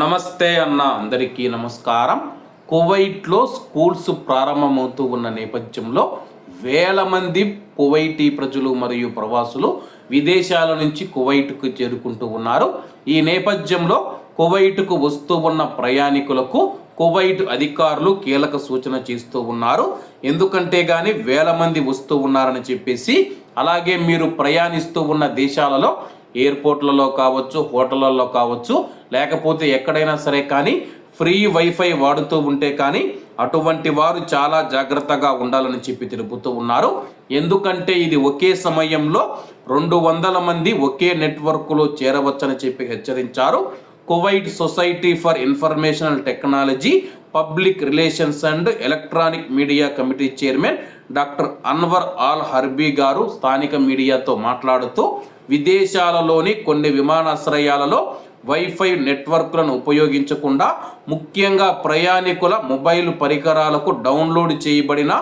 నమస్తే అన్న అందరికీ నమస్కారం. కువైట్లో స్కూల్స్ ప్రారంభమవుతూ ఉన్న నేపథ్యంలో వేల మంది కువైటీ ప్రజలు మరియు ప్రవాసులు విదేశాల నుంచి కువైట్కు చేరుకుంటూ ఉన్నారు. ఈ నేపథ్యంలో కువైట్కు వస్తూ ఉన్న ప్రయాణికులకు కువైట్ అధికారులు కీలక సూచన చేస్తూ ఉన్నారు. ఎందుకంటే కానీ వేల మంది వస్తూ ఉన్నారని చెప్పేసి అలాగే మీరు ప్రయాణిస్తూ ఉన్న దేశాలలో ఎయిర్పోర్ట్లలో కావచ్చు హోటళ్ళలో కావచ్చు లేకపోతే ఎక్కడైనా సరే కానీ ఫ్రీ వైఫై వాడుతూ ఉంటే కానీ అటువంటి వారు చాలా జాగ్రత్తగా ఉండాలని చెప్పి తెలుపుతూ ఉన్నారు. ఎందుకంటే ఇది ఒకే సమయంలో రెండు వందల మంది ఒకే నెట్వర్క్లో చేరవచ్చని చెప్పి హెచ్చరించారు. Kuwait society for informational technology public relations and electronic media committee chairman doctor Anwar Al Harbi గారు స్థానిక మీడియాతో మాట్లాడుతూ విదేశాలలోని కొన్ని విమానాశ్రయాలలో వైఫై నెట్వర్క్లను ఉపయోగించకుండా ముఖ్యంగా ప్రయాణికుల మొబైల్ పరికరాలకు డౌన్లోడ్ చేయబడిన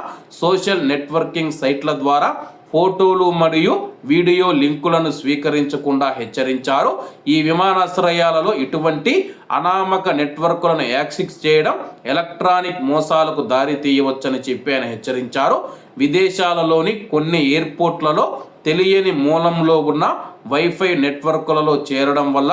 సోషల్ నెట్వర్కింగ్ సైట్ల ద్వారా ఫోటోలు మరియు వీడియో లింకులను స్వీకరించకుండా హెచ్చరించారు. ఈ విమానాశ్రయాలలో ఇటువంటి అనామక నెట్వర్క్లను యాక్సెస్ చేయడం ఎలక్ట్రానిక్ మోసాలకు దారి తీయవచ్చని చెప్పి ఆయన హెచ్చరించారు. విదేశాలలోని కొన్ని ఎయిర్పోర్ట్లలో తెలియని మూలంలో ఉన్న వైఫై నెట్వర్క్లలో చేరడం వల్ల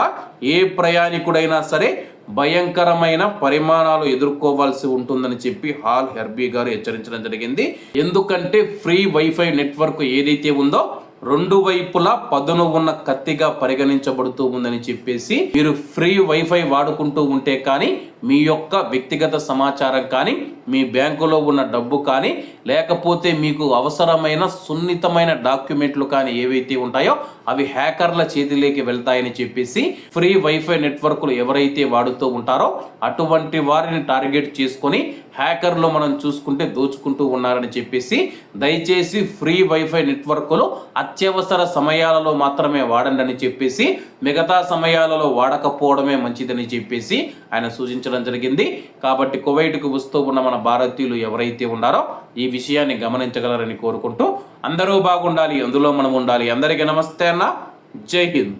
ఏ ప్రయాణికుడైనా సరే భయంకరమైన పరిమాణాలు ఎదుర్కోవాల్సి ఉంటుందని చెప్పి హాల్ హెర్బీ గారు హెచ్చరించడం జరిగింది. ఎందుకంటే ఫ్రీ వైఫై నెట్వర్క్ ఏదైతే ఉందో రెండు వైపులా పదును ఉన్న కత్తిగా పరిగణించబడుతూ ఉందని చెప్పేసి మీరు ఫ్రీ వైఫై వాడుకుంటూ ఉంటే కానీ మీ యొక్క వ్యక్తిగత సమాచారం కానీ మీ బ్యాంకులో ఉన్న డబ్బు కానీ లేకపోతే మీకు అవసరమైన సున్నితమైన డాక్యుమెంట్లు కానీ ఏవైతే ఉంటాయో అవి హ్యాకర్ల చేతిలోకి వెళ్తాయని చెప్పేసి ఫ్రీ వైఫై నెట్వర్క్లు ఎవరైతే వాడుతూ ఉంటారో అటువంటి వారిని టార్గెట్ చేసుకొని హ్యాకర్లు మనం చూసుకుంటే దోచుకుంటూ ఉన్నారని చెప్పేసి దయచేసి ఫ్రీ వైఫై నెట్వర్క్లు అత్యవసర సమయాలలో మాత్రమే వాడండి అని చెప్పేసి మిగతా సమయాలలో వాడకపోవడమే మంచిదని చెప్పేసి ఆయన సూచించడం జరిగింది. కాబట్టి కువైట్కు వస్తూ ఉన్న మన భారతీయులు ఎవరైతే ఉన్నారో ఈ విషయాన్ని గమనించగలరని కోరుకుంటూ అందరూ బాగుండాలి అందులో మనం ఉండాలి. అందరికీ నమస్తే అన్న. జై హింద్.